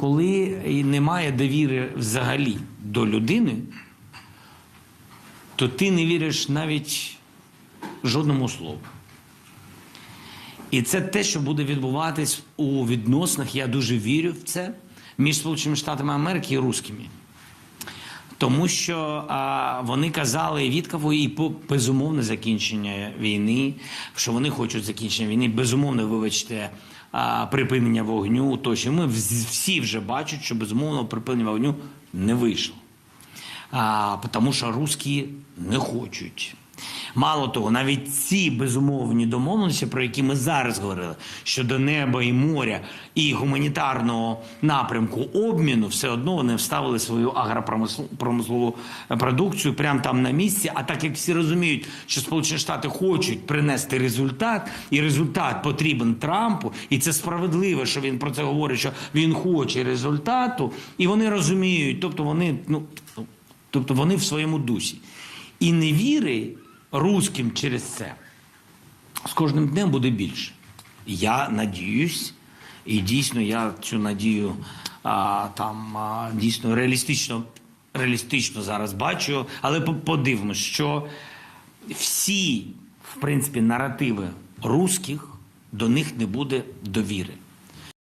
коли немає довіри взагалі до людини, то ти не віриш навіть жодному слову. І це те, що буде відбуватись у відносинах, я дуже вірю в це, між Сполученими Штатами Америки і русскими. Тому що а, вони казали Віткову і по безумовне закінчення війни, що вони хочуть закінчення війни, безумовно, вибачте, припинення вогню. Тощо ми всі вже бачать, що безумовно припинення вогню не вийшло. А, тому що русські не хочуть. Мало того, навіть ці безумовні домовленості, про які ми зараз говорили, щодо неба і моря і гуманітарного напрямку обміну, все одно вони вставили свою агропромислову продукцію прямо там на місці. А так як всі розуміють, що Сполучені Штати хочуть принести результат, і результат потрібен Трампу, і це справедливо, що він про це говорить, що він хоче результату, і вони розуміють, тобто вони ну. Тобто вони в своєму дусі. І невіри руським через це з кожним днем буде більше. Я надіюсь, і дійсно я цю надію а, там а, дійсно реалістично, реалістично зараз бачу, але по- подивимось, що всі, в принципі, наративи русських до них не буде довіри.